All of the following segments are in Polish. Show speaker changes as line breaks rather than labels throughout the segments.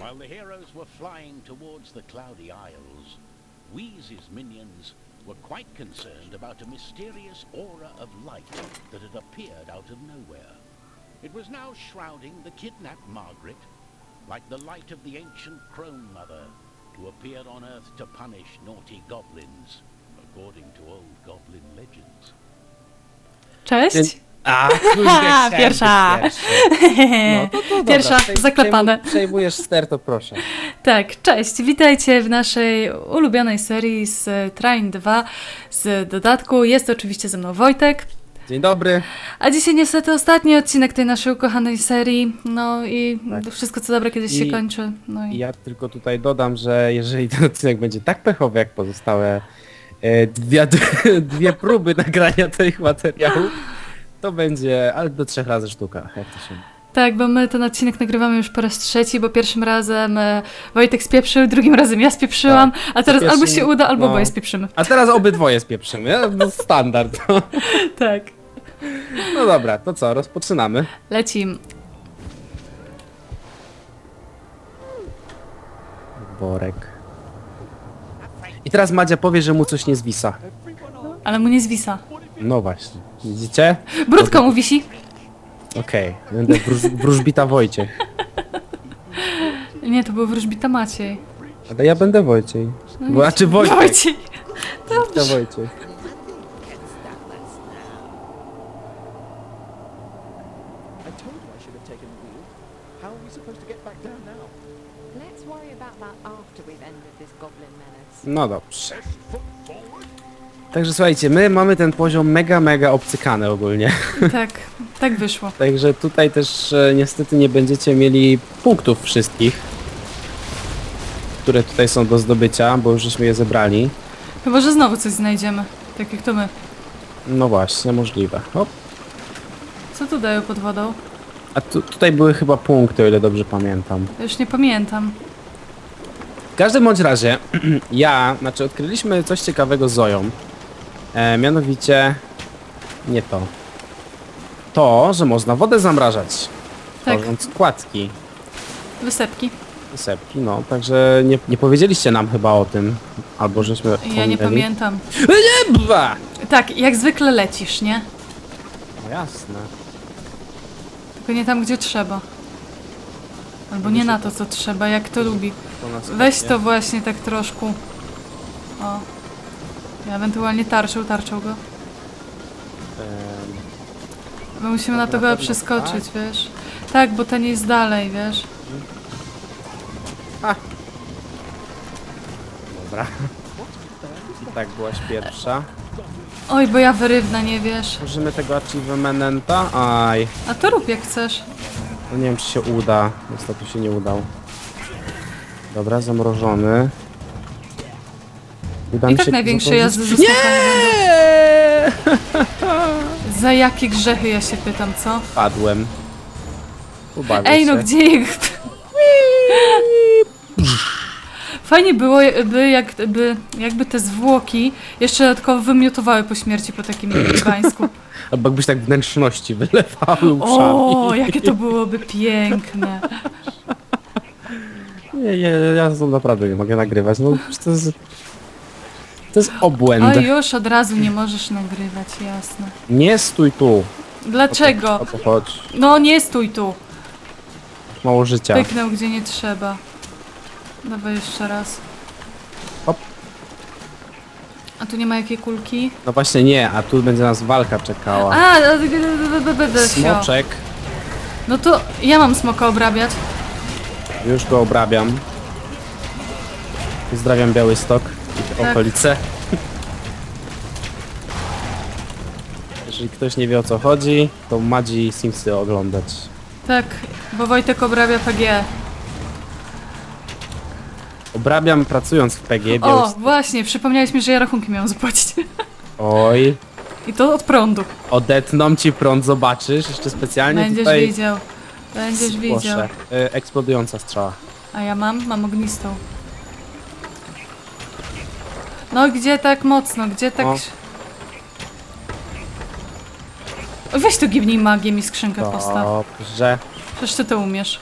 While the heroes were flying towards the Cloudy Isles, Wheeze's minions were quite concerned about a mysterious aura of light that had appeared out of nowhere. It was now shrouding the kidnapped Margaret, like the light of the ancient Crone Mother, who appeared on Earth to punish naughty goblins, according to old goblin legends.
Cześć.
A, kurde, chciałem być
Pierwsza.
pierwszy. No, to, to dobra.
Pierwsza,
Przej-
zaklepane.
przejmu- Przejmujesz ster, to proszę.
Tak, cześć. Witajcie w naszej ulubionej serii z Train 2 z dodatku. Jest oczywiście ze mną Wojtek.
Dzień dobry.
A dzisiaj niestety ostatni odcinek tej naszej ukochanej serii. No i
Tak.
wszystko co dobre kiedyś się
I-
kończy. No i...
Ja tylko tutaj dodam, że jeżeli ten odcinek będzie tak pechowy jak pozostałe e, dwie, dwie próby nagrania tych materiałów, to będzie, ale do trzech razy sztuka, jak to się...
Tak, bo my ten odcinek nagrywamy już po raz trzeci, bo pierwszym razem e, Wojtek spieprzył, drugim razem ja spieprzyłam, a teraz
pierwszym-
albo się uda, albo
no.
oboje spieprzymy.
A teraz obydwoje spieprzymy, no standard.
Tak.
No dobra, to co, rozpoczynamy.
Lecim.
Borek. I teraz Madzia powie, że mu coś nie zwisa.
Ale mu nie zwisa.
No właśnie, widzicie?
Brudko mu wisi.
Okej, będę wróż, wróżbita Wojciech.
Nie, to był wróżbita Maciej.
Ale ja będę Wojciej.
No
Bo, znaczy Wojciech.
Wojciej.
Ja Wojciech.
I told you I should have taken the wheel. How are we supposed to get back down now?
Let's worry about that after we've ended this goblin menace.
No dobrze. Także słuchajcie, my mamy ten poziom mega, mega obcykany ogólnie.
Tak, tak wyszło.
Także tutaj też e, niestety nie będziecie mieli punktów wszystkich, które tutaj są do zdobycia, bo już żeśmy je zebrali.
Chyba, że znowu coś znajdziemy. Tak jak to my.
No właśnie, możliwe. Hop.
Co tu dają pod wodą?
A tu, tutaj były chyba punkty, o ile dobrze pamiętam.
Ja już nie pamiętam.
W każdym bądź razie, ja, znaczy odkryliśmy coś ciekawego z Zoją. E, mianowicie, nie to. To, że można wodę zamrażać,
Tak,
tworząc składki,
wysepki.
sepki, no. Także nie, nie powiedzieliście nam chyba o tym, albo żeśmy
Ja nie
pominęli.
pamiętam.
Bwa!
Tak, jak zwykle lecisz, nie?
No jasne.
Tylko nie tam, gdzie trzeba. Albo nie na to, co trzeba, jak to lubi.
To
Weź to właśnie tak troszkę. O. Ja ewentualnie tarczą, tarczą go.
Em,
Bo musimy na
Tak,
to
na
chyba
pewno
przeskoczyć, wiesz? Tak, bo ten jest dalej, wiesz?
Dobra. I tak byłaś pierwsza.
Oj, bo ja wyrywna, nie wiesz.
Użymy tego achievementa. Aj.
A to rób jak chcesz.
No nie wiem czy się uda. Niestety się nie udał. Dobra, zamrożony. Uda
I
mi
tak
się
największe
zapowiedzieć-
jazdy skakania
Nie!
Za jakie grzechy ja się pytam, co?
Padłem. Ubawię
Ej, no
się.
gdzie ich... Fajnie było, by jakby, jakby te zwłoki jeszcze dodatkowo wymiotowały po śmierci po takim bańsku.
Albo jakbyś tak wnętrzności wylewały uszami.
O, jakie to byłoby piękne.
Nie, nie, ja to naprawdę nie mogę nagrywać. No to jest... To jest obłęd.
O, już od razu nie możesz nagrywać, jasne.
Nie stój tu.
Dlaczego?
O to chodź.
No nie stój tu.
Mało życia.
Pyknął gdzie nie trzeba. Dawaj jeszcze raz.
Hop.
A tu nie ma jakiej kulki?
No właśnie nie, a tu będzie nas walka czekała.
A, sio.
Smoczek.
No to ja mam smoka obrabiać.
Już go obrabiam. Pozdrawiam Białystok
Tak.
okolice. Jeżeli ktoś nie wie o co chodzi, to Madzi Simsy oglądać.
Tak, bo Wojtek obrabia PG.
Obrabiam pracując w PG
O,
Białystok.
właśnie, przypomniałeś mi, że ja rachunki miałam zapłacić.
Oj,
I to od prądu.
odetną ci prąd, zobaczysz. Jeszcze specjalnie
Będziesz
tutaj...
widział. Będziesz widział.
Proszę. Y, eksplodująca strzała.
A ja mam? Mam ognistą. No gdzie tak mocno, gdzie tak...
O.
O, Weź tu gibnij magię mi skrzynkę postaw.
Dobrze.
Przecież ty to umiesz.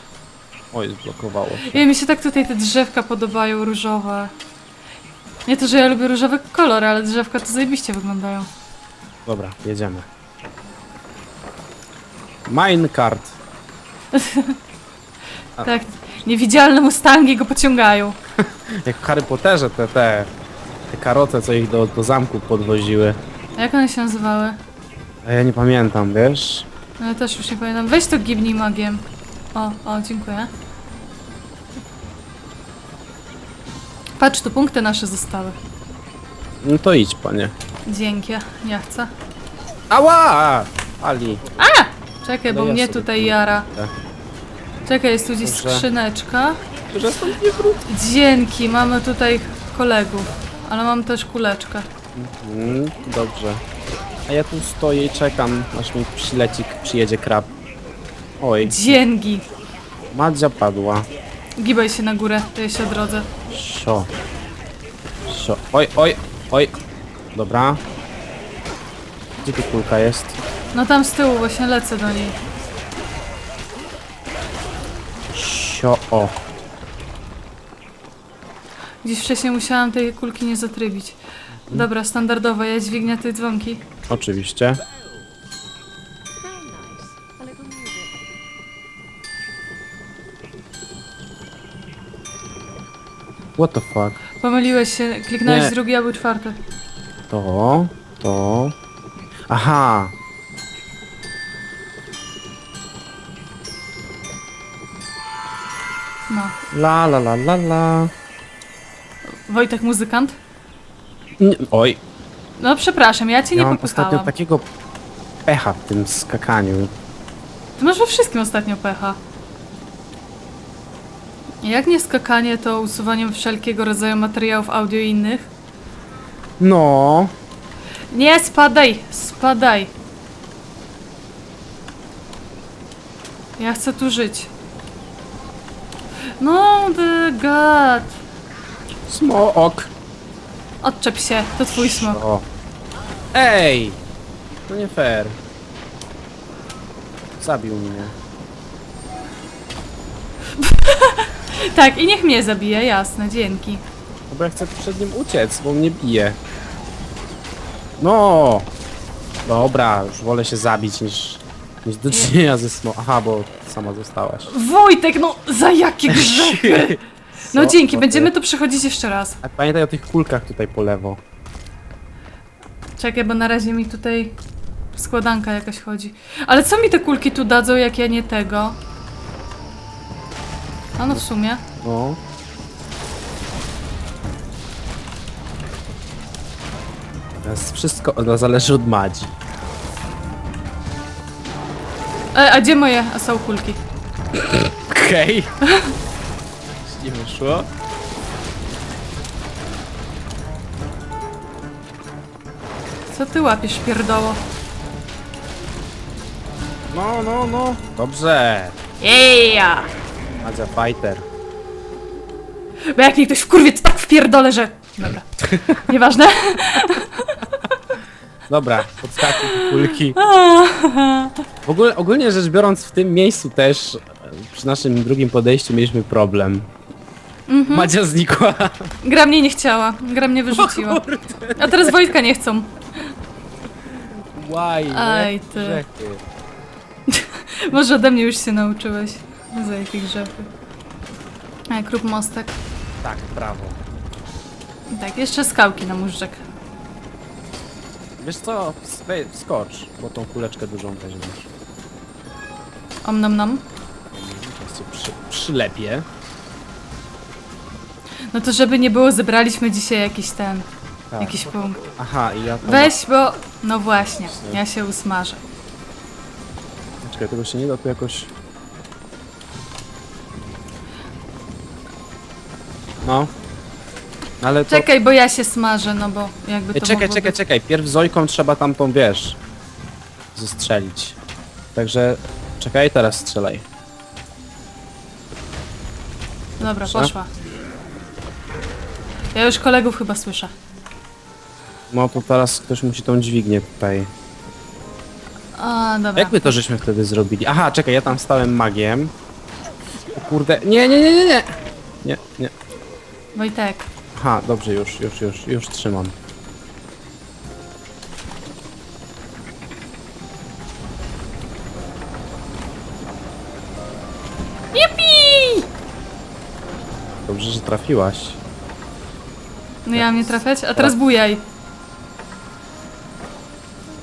Oj, zblokowało się.
I mi się tak tutaj te drzewka podobają, różowe. Nie to, że ja lubię różowe kolory, ale drzewka to zajebiście wyglądają.
Dobra, jedziemy. Minecart.
Tak, niewidzialne mustangi go pociągają.
Jak w Harry Potterze te, te, te karoce, co ich do, do zamku podwoziły.
A jak one się nazywały?
A ja nie pamiętam, wiesz?
No ja też już nie pamiętam. Weź to gibnij magiem. O, o, dziękuję. Patrz, tu punkty nasze zostały.
No to idź, panie.
Dzięki, ja chcę.
Ała! Ali.
Czekaj, bo
No ja
mnie
sobie
tutaj
tu-
jara. Czekaj, jest tu gdzieś
Dobrze.
skrzyneczka.
Że stąd nie wrócę.
Dzięki, mamy tutaj kolegów. Ale mam też kuleczkę.
Mm, dobrze. A ja tu stoję i czekam, aż mi przyleci, przyjedzie krab. Oj,
Dzięki.
Madzia padła.
Gibaj się na górę, to ja się odrodzę.
Sio. Sio. Oj, oj, oj. Dobra. Gdzie tu kulka jest?
No tam z tyłu właśnie lecę do niej.
Sio, o.
Gdzieś wcześniej musiałam tej kulki nie zatrybić. Dobra, standardowa, ja dźwignia tej dzwonki.
Oczywiście. What the fuck?
Pomyliłeś się, kliknąłeś
Nie.
drugi, a był czwarty.
To, to. Aha.
No.
La la la la la.
Wojtek muzykant?
Nie, oj,
No przepraszam, ja cię
ja
nie
mam ostatnio
popychałam.
takiego pecha w tym skakaniu.
Ty masz we wszystkim ostatnio pecha. Jak nie skakanie, to usuwanie wszelkiego rodzaju materiałów audio i innych?
No.
Nie, spadaj, spadaj. Ja chcę tu żyć. No, the god.
Smok.
Odczep się, to twój smok.
O. Ej! To nie fair. Zabił mnie.
Tak, i niech mnie zabije, jasne, dzięki.
No bo ja chcę przed nim uciec, bo mnie bije. No! Dobra, już wolę się zabić niż, niż do czynienia ze smo... Aha, bo sama zostałaś.
Wojtek, no za jakie grzechy! No
Co?
dzięki,
No
będziemy tu przechodzić jeszcze raz.
A pamiętaj o tych kulkach tutaj po lewo.
Czekaj, bo na razie mi tutaj składanka jakaś chodzi. Ale co mi te kulki tu dadzą, jak ja nie tego? A no w sumie.
No. Teraz wszystko no, zależy od Madzi.
E, a gdzie moje a są kulki?
Okej. Nie wyszło.
Co ty łapiesz, pierdoło?
No, no, no. Dobrze.
Jeja!
Madzia fighter.
Bo jak mnie ktoś wkurwie, to tak wpierdolę, że... Dobra. Nieważne.
Dobra, podskakuj kulki. W ogóle, ogólnie rzecz biorąc, w tym miejscu też e, przy naszym drugim podejściu mieliśmy problem. Madzia znikła.
Gra mnie nie chciała. Gra mnie wyrzuciła. A teraz Wojtka nie chcą.
Why?
Aj, ty. Może ode mnie już się nauczyłeś. Za jakie grzechy. A, krób mostek.
Tak, prawo.
Tak, jeszcze skałki na móżdżek.
Wiesz co, wskocz, bo tą kuleczkę dużą weźmiesz.
Om nom nom.
Teraz cię przy, przylepię.
No to żeby nie było, zebraliśmy dzisiaj jakiś ten,
Tak.
jakiś punkt.
Aha, i ja to...
Weź, bo... No właśnie, ja się usmażę.
Czekaj, tego się nie da tu jakoś... No. Ale to...
Czekaj, bo ja się smażę, no bo jakby
Ej,
to
czekaj,
mogło
czekaj,
być...
czekaj. Pierw Zojką trzeba tamtą, wiesz, zestrzelić. Także czekaj, teraz strzelaj.
Dobra, poszła. Ja już kolegów chyba słyszę.
No to teraz ktoś musi tą dźwignię tutaj.
A, dobra.
Jak my to żeśmy wtedy zrobili? Aha, czekaj, ja tam stałem magiem. Kurde, nie, nie, nie, nie, nie. Nie, nie.
Wojtek.
Aha, dobrze, już, już, już, już trzymam.
Jupi!
Dobrze, że trafiłaś.
No ja mnie trafiać? A teraz bujaj.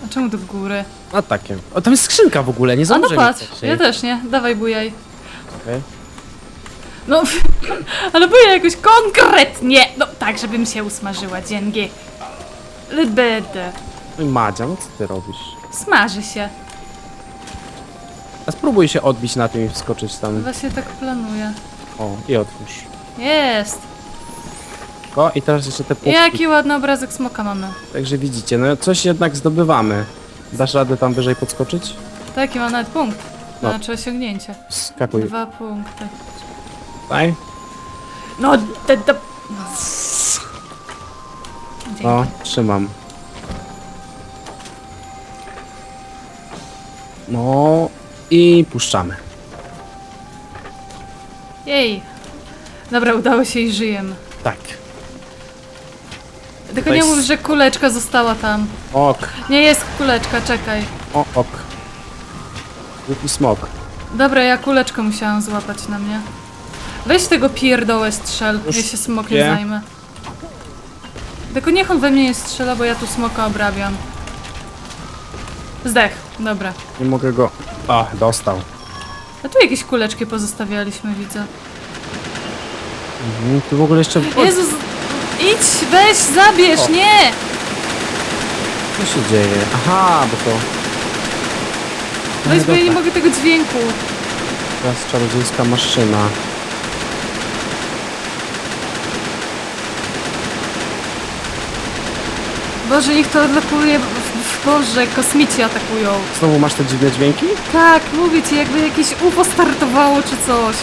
A czemu do góry?
A takie. O, tam jest skrzynka w ogóle, nie
A no
zauważyłem.
patrz,
wcześniej.
ja też nie. Dawaj bujaj.
Okej.
No, ale bujaj jakoś konkretnie. No tak, żebym się usmażyła, dzięki. Lybedy.
No i Madzia, no co ty robisz?
Smaży się.
A spróbuj się odbić na tym i wskoczyć tam.
Właśnie tak planuję.
O, i otwórz.
Jest.
O, i teraz jeszcze te półki.
Jaki ładny obrazek smoka mamy.
Także widzicie, no coś jednak zdobywamy. Dasz radę tam wyżej podskoczyć?
Taki mam nawet punkt.
No.
Znaczy osiągnięcie.
Skakuj.
Dwa punkty.
Tutaj.
No, te, te... Dzięki.
No, trzymam. No i puszczamy.
Jej. Dobra, udało się i żyjemy.
Tak.
Tylko
Weź
nie
s-
mów, że kuleczka została tam.
Ok,
Nie jest kuleczka, czekaj.
o, ok. Głupi smok.
Dobra, ja kuleczkę musiałam złapać na mnie. Weź tego pierdołę strzel,
Już
ja się smokiem zajmę. Tylko niech on we mnie nie strzela, bo ja tu smoka obrabiam. Zdech, dobra.
Nie mogę go... A, dostał.
A tu jakieś kuleczki pozostawialiśmy, widzę.
Mhm, tu w ogóle jeszcze...
Jezus, idź, weź, zabierz,
O.
nie!
co się dzieje? Aha, bo to...
Weź, bo ja nie
dobra.
mogę tego dźwięku.
Teraz czarodziejska maszyna.
Boże, niech to atakuje, w- w- Boże, kosmici atakują.
Znowu masz te dziwne dźwięki?
Tak, mówię ci, jakby jakieś UFO startowało czy coś.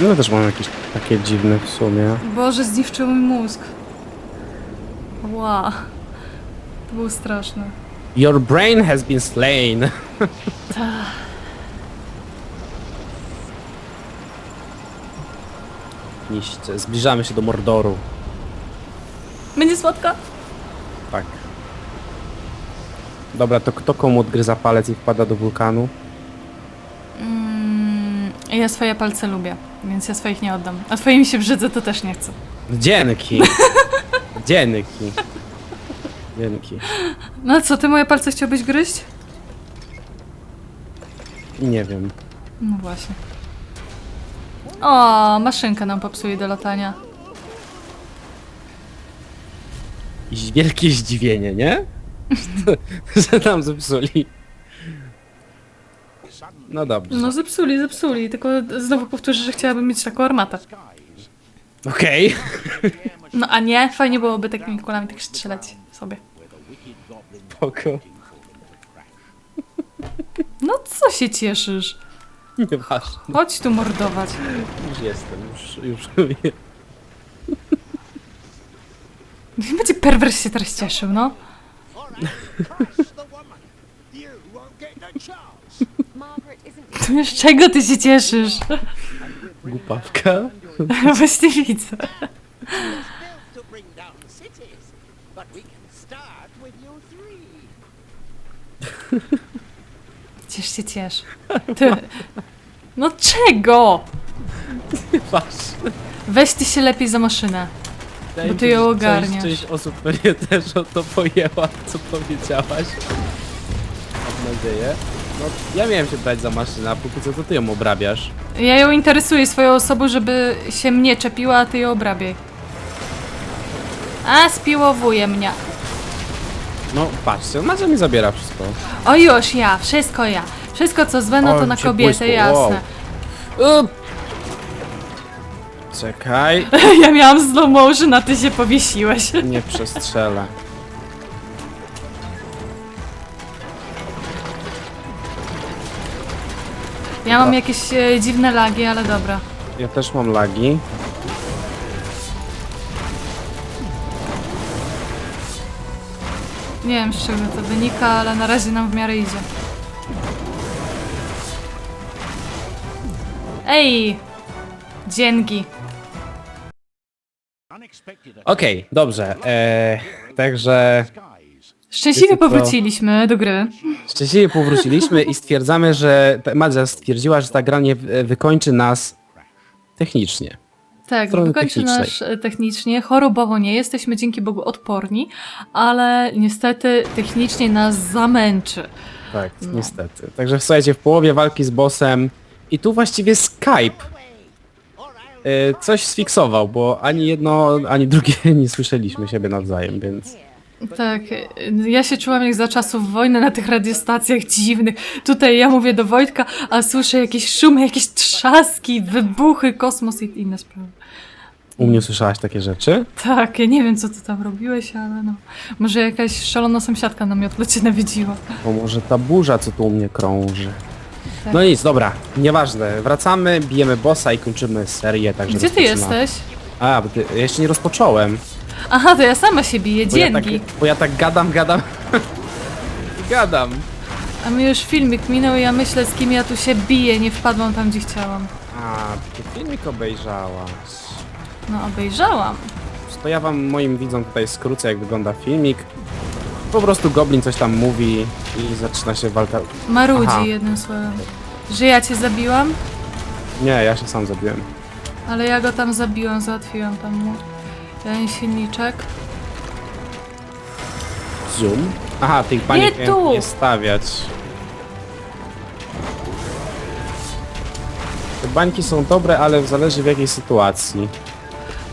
No też mam jakieś takie dziwne w sumie.
Boże, zniszczył mój mózg. Ła. To było straszne.
Your brain has been slain. Niście. Zbliżamy się do Mordoru.
Będzie słodko?
Tak. Dobra, to kto komu odgryza palec i wpada do wulkanu?
Mm, ja swoje palce lubię, więc ja swoich nie oddam. A twoje mi się brzydzę, to też nie chcę.
Dzięki. Dzięki. Dzięki.
No co, ty moje palce chciałbyś gryźć?
Nie wiem.
No właśnie. O, maszynka nam popsuje do latania.
I wielkie zdziwienie, nie? Że nam zepsuli. No dobrze.
No zepsuli, zepsuli, tylko znowu powtórzę, że chciałabym mieć taką armatę.
Okej.
No a nie, fajnie byłoby takimi kulami tak strzelać sobie.
Spoko.
No co się cieszysz?
Nieważne.
Chodź tu mordować.
Już jestem. Już, już.
Będzie perwers się teraz cieszył, no.
Margaret isn't
Z czego ty się cieszysz?
Głupawka.
Właśnie widzę.
to bring down cities, but we can start with you three.
Ciesz się, ciesz. Ty. No czego?
Patrz.
Weź ty się lepiej za maszynę.
Wydaje
Bo
mi
ty
się,
ją
że
ogarniasz.
Część, część osób pewnie też o to pojęła, co powiedziałaś. Mam nadzieję. No, ja miałem się brać za maszynę, a póki co to ty ją obrabiasz.
Ja ją interesuję swoją osobą, żeby się mnie czepiła, a ty ją obrabiaj. A, spiłowuje mnie.
No, patrzcie, Madzia mi zabiera wszystko.
O już, ja, wszystko ja. Wszystko co złe, no to na
cię
kobietę, jasne.
Up. Czekaj,
Ja miałam slow motion, a ty się powiesiłeś.
nie przestrzelę.
Ja mam jakieś e, dziwne lagi, ale dobra.
Ja też mam lagi.
Nie wiem z czego to wynika, ale na razie nam w miarę idzie. Ej! Dzięki.
Okej, dobrze. E, także.
Szczęśliwie powróciliśmy do gry.
szczęśliwie powróciliśmy i stwierdzamy, że Madzia stwierdziła, że ta gra nie wy- wykończy nas technicznie.
Tak, wykończy nas e, technicznie. Chorobowo nie jesteśmy dzięki Bogu odporni, ale niestety technicznie nas zamęczy.
Tak,
No.
niestety. Także słuchajcie, w połowie walki z bossem i tu właściwie Skype e, coś sfiksował, bo ani jedno, ani drugie nie słyszeliśmy siebie nawzajem, więc...
Tak, ja się czułam jak za czasów wojny na tych radiostacjach dziwnych. Tutaj ja mówię do Wojtka, a słyszę jakieś szumy, jakieś trzaski, wybuchy, kosmos i inne sprawy.
U mnie słyszałaś takie rzeczy?
Tak, ja nie wiem co ty tam robiłeś, ale no. Może jakaś szalona sąsiadka na miotle cię nawiedziła.
Bo może ta burza, co tu u mnie krąży.
Tak.
No nic, dobra, nieważne. Wracamy, bijemy bossa i kończymy serię, także
Gdzie ty jesteś?
A, bo ty, ja jeszcze nie rozpocząłem.
Aha, to ja sama się biję,
Bo ja, tak,
dzięki.
bo ja tak gadam, gadam. I gadam.
A mi już filmik minął i ja myślę z kim ja tu się biję, nie wpadłam tam gdzie chciałam.
A, ty filmik obejrzałaś.
No obejrzałam.
To ja wam, moim widzom tutaj skrócę, jak wygląda filmik. Po prostu Goblin coś tam mówi i zaczyna się walka.
Marudzi
Aha.
jednym słowem. Że ja cię zabiłam?
Nie, ja się sam zabiłem.
Ale ja go tam zabiłam, załatwiłam tam mu ten silniczek.
Zoom. Aha, tych baniek
Nie tu!
nie stawiać. Te bańki są dobre, ale zależy w jakiej sytuacji.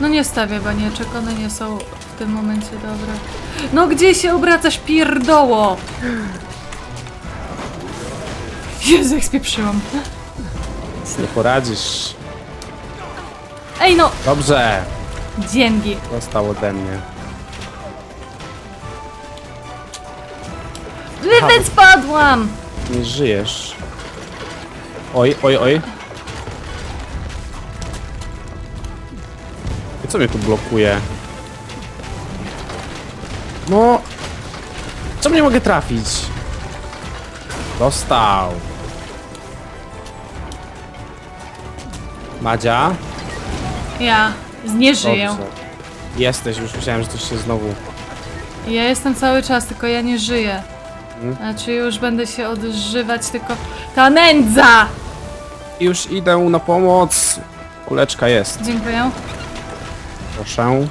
No nie stawię banieczek, one nie są w tym momencie dobre. No gdzie się obracasz, pierdoło? Jezu, jak spieprzyłam.
Nic nie poradzisz.
Ej no,
Dobrze,
dzięki.
dostał ode mnie.
Nawet spadłam!
Nie żyjesz. Oj, oj, oj. I co mnie tu blokuje? No... Czemu nie mogę trafić? Dostał. Madzia?
Ja nie żyję.
Dobrze. Jesteś, już myślałem, że coś się znowu...
Ja jestem cały czas, tylko ja nie żyję.
Hmm?
Znaczy już będę się odżywać, tylko ta nędza!
Już idę na pomoc. Kuleczka jest,
Dziękuję.
proszę.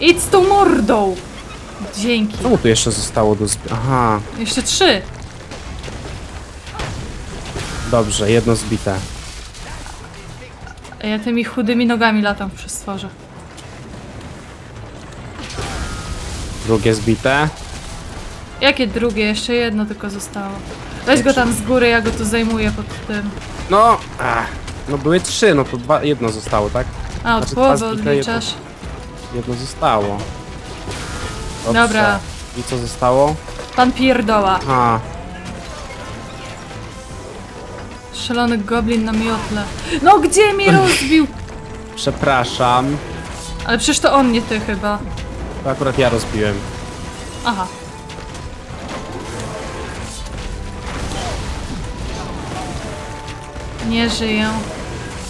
Idź z tą mordą! Dzięki.
Co mu tu jeszcze zostało do zbi... Aha,
Jeszcze trzy.
dobrze, jedno zbite.
A ja tymi chudymi nogami latam przy stworze.
Drugie zbite.
Jakie drugie? Jeszcze jedno tylko zostało. Weź go tam z góry, ja go tu zajmuję pod tym.
No, ach, no były trzy, no to dwa, jedno zostało, tak?
A, od
Znaczy,
połowy
zbite,
odliczasz.
Jedno zostało. Dobrze.
Dobra.
I co zostało?
Pan pierdoła. Szalony goblin na miotle. No gdzie mi rozbił?
przepraszam.
Ale przecież to on, nie ty chyba.
To akurat ja rozbiłem.
Aha. Nie żyję.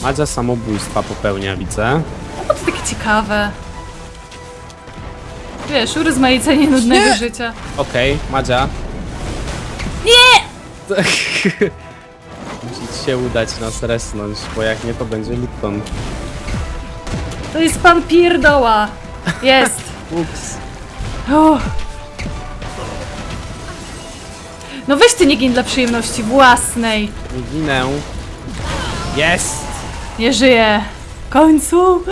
Madzia samobójstwa popełnia, widzę.
No to takie ciekawe. Wiesz, urozmaicenie nudnego życia.
Okej, Madzia. Nie! Się udać nas resnąć, bo jak nie, to będzie Lipton.
To jest pan pierdoła. Jest.
Ups.
Uff. No weź ty nie gin dla przyjemności własnej.
Nie ginę. Jest!
Nie żyję. W końcu.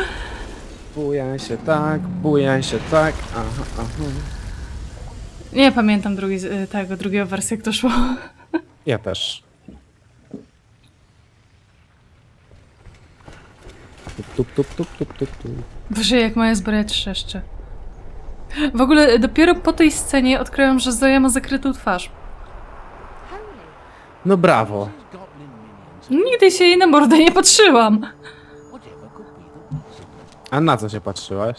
Bujaj się tak, bujaj się tak. Aha, aha.
Nie pamiętam drugi, y, tego drugiego wersji, jak to szło.
Ja też. Tup, tup, tup, tup, tup, tup, tup.
Boże, jak moja zbroja trzeszczy. W ogóle dopiero po tej scenie odkryłam, że Zoja ma zakrytą twarz.
No brawo.
Nigdy się jej na mordę nie patrzyłam.
A na co się patrzyłaś?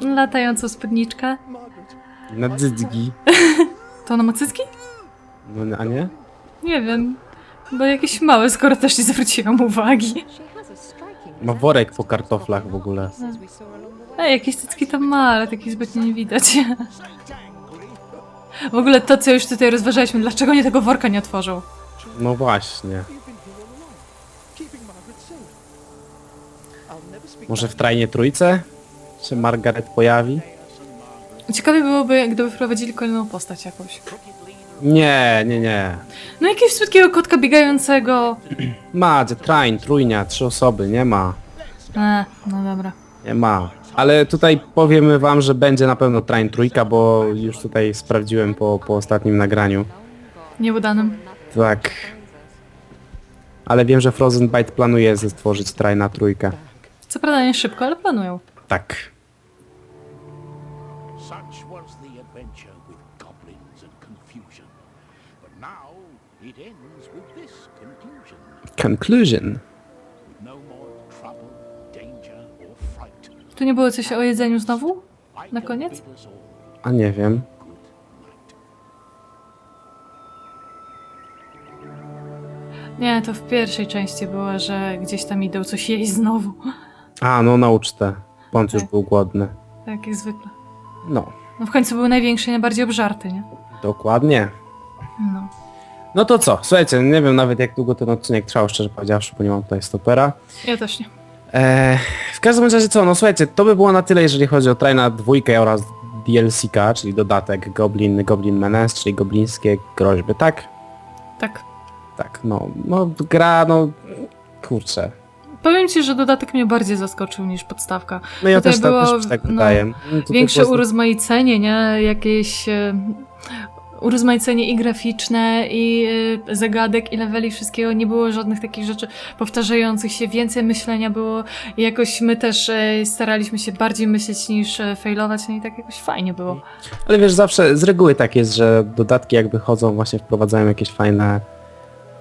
Latającą spódniczkę.
Na dzydzgi.
To ona ma cycki?
No, a nie?
Nie wiem. Bo jakiś mały, skoro też nie zwróciłam uwagi.
Ma worek po kartoflach w ogóle.
Ej, jakieś cycki tam ma, ale takich zbytnio nie widać. W ogóle to, co już tutaj rozważaliśmy, dlaczego nie tego worka nie otworzył?
No właśnie. Może w trajnie trójce? Się Margaret pojawi?
Ciekawie byłoby, gdyby wprowadzili kolejną postać jakąś.
Nie, nie, nie.
No jakiegoś słodkiego kotka biegającego.
Madzie, train, trójnia, trzy osoby, nie ma.
E, no dobra.
Nie ma. Ale tutaj powiemy wam, że będzie na pewno train trójka, bo już tutaj sprawdziłem po, po ostatnim nagraniu.
Nieudanym.
Tak. Ale wiem, że Frozen Byte planuje stworzyć traina trójkę.
Co prawda nie szybko, ale planują.
Tak.
Fright.
Tu nie było coś o jedzeniu znowu? Na koniec?
A nie wiem.
Nie, to w pierwszej części było, że gdzieś tam idą coś jeść znowu.
A, no na ucztę. Bądź już
Tak.
był głodny.
Tak jak zwykle.
No,
No w końcu był największy i najbardziej obżarty, nie?
dokładnie.
No.
No to co? Słuchajcie, nie wiem nawet jak długo ten odcinek trwał, szczerze powiedziawszy, bo nie mam tutaj stopera.
Ja też nie.
Eee, w każdym razie co, no słuchajcie, to by było na tyle, jeżeli chodzi o Traina dwójkę oraz DLC-ka, czyli dodatek Goblin, Goblin Menace, czyli goblińskie groźby, tak?
Tak.
Tak, no, no gra, no, kurczę.
Powiem ci, że dodatek mnie bardziej zaskoczył niż podstawka.
No ja
Tutaj
też, tak-
było,
też mi tak
no,
wydaje. No,
Większe
prostu-
urozmaicenie, nie? Jakieś e, urozmaicenie i graficzne, i e, zagadek, i leveli, wszystkiego. Nie było żadnych takich rzeczy powtarzających się. Więcej myślenia było. I jakoś my też e, staraliśmy się bardziej myśleć niż e, failować. No i tak jakoś fajnie było.
Ale wiesz, zawsze z reguły tak jest, że dodatki jakby chodzą, właśnie wprowadzają jakieś fajne,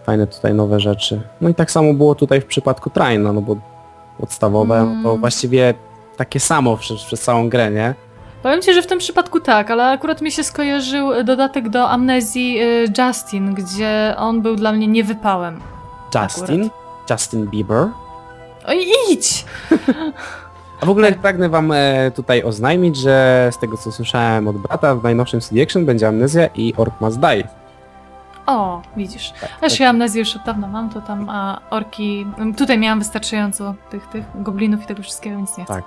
fajne tutaj nowe rzeczy. No i tak samo było tutaj w przypadku Traina, no bo podstawowe, no to
Mm.
właściwie takie samo przez, przez całą grę, nie?
Powiem ci, że w tym przypadku tak, ale akurat mi się skojarzył dodatek do Amnezji e, Justin, gdzie on był dla mnie niewypałem.
Justin, Justin Bieber.
Oj, idź!
A w ogóle pragnę wam e, tutaj oznajmić, że z tego co słyszałem od brata, w najnowszym CD Action będzie Amnezja i Orc Must Die.
O, widzisz.
Tak,
Też
tak.
ja amnezję już od dawna mam, to tam a orki... Tutaj miałam wystarczająco tych, tych goblinów i tego wszystkiego, więc nie chcę.
Tak.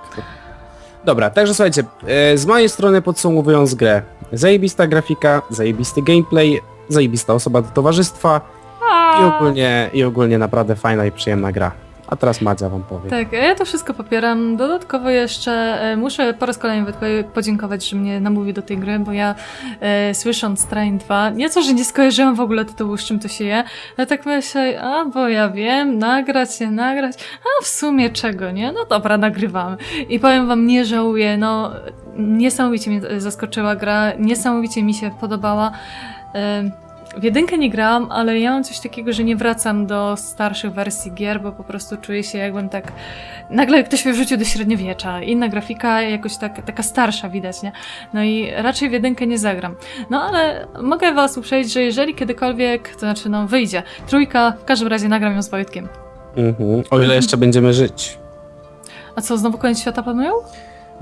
Dobra, także słuchajcie, e, z mojej strony podsumowując grę. Zajebista grafika, zajebisty gameplay, zajebista osoba do towarzystwa i ogólnie, i ogólnie naprawdę fajna i przyjemna gra. A teraz Madzia wam powie.
Tak, ja to wszystko popieram. Dodatkowo jeszcze e, muszę po raz kolejny podziękować, że mnie namówił do tej gry, bo ja e, słysząc Train 2, nieco, że nie skojarzyłam w ogóle tytułu, z czym to się je, ale tak myślę, a bo ja wiem, nagrać, nie nagrać, a w sumie czego, nie? No dobra, nagrywamy. I powiem wam, nie żałuję, no niesamowicie mnie zaskoczyła gra, niesamowicie mi się podobała. E, w jedynkę nie grałam, ale ja mam coś takiego, że nie wracam do starszych wersji gier, bo po prostu czuję się jakbym tak... Nagle ktoś mnie wrzucił do średniowiecza. Inna grafika, jakoś tak, taka starsza widać, nie? No i raczej w jedynkę nie zagram. No ale mogę was uprzejść, że jeżeli kiedykolwiek, to znaczy no wyjdzie, trójka, w każdym razie nagram ją z Wojtkiem.
Mhm. O ile jeszcze będziemy żyć.
A co, znowu koniec świata planują?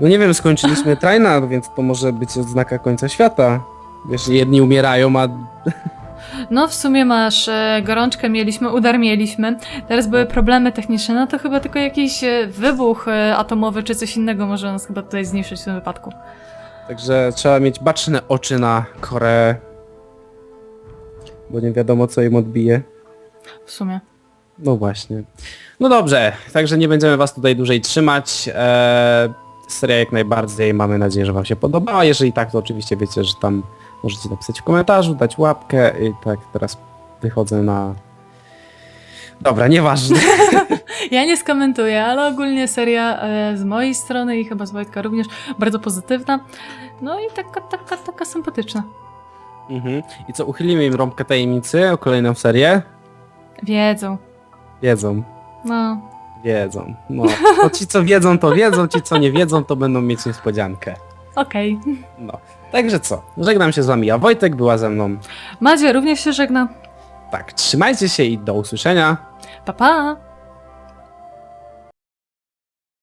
No nie wiem, skończyliśmy Traina, więc to może być odznaka końca świata. Wiesz, jedni umierają, a
No w sumie masz e, gorączkę mieliśmy, udar mieliśmy, teraz były problemy techniczne, no to chyba tylko jakiś e, wybuch e, atomowy czy coś innego może nas chyba tutaj zniszczyć w tym wypadku.
Także trzeba mieć baczne oczy na Koreę. Bo nie wiadomo co im odbije.
W sumie.
No właśnie. No dobrze, także nie będziemy was tutaj dłużej trzymać. Eee, seria jak najbardziej, mamy nadzieję, że wam się podobała. Jeżeli tak, to oczywiście wiecie, że tam możecie napisać w komentarzu, dać łapkę i tak teraz wychodzę na... Dobra, nieważne.
Ja nie skomentuję, ale ogólnie seria e, z mojej strony i chyba z Wojtka również bardzo pozytywna. No i taka, taka, taka sympatyczna.
mhm. I co, uchylimy im rąbkę tajemnicy o kolejną serię?
Wiedzą.
Wiedzą.
No.
Wiedzą. No. no ci co wiedzą to wiedzą, ci co nie wiedzą to będą mieć niespodziankę.
Okej.
No. Także co, żegnam się z wami, a Wojtek była ze mną.
Madzia również się żegna.
Tak, trzymajcie się i do usłyszenia.
Pa, pa!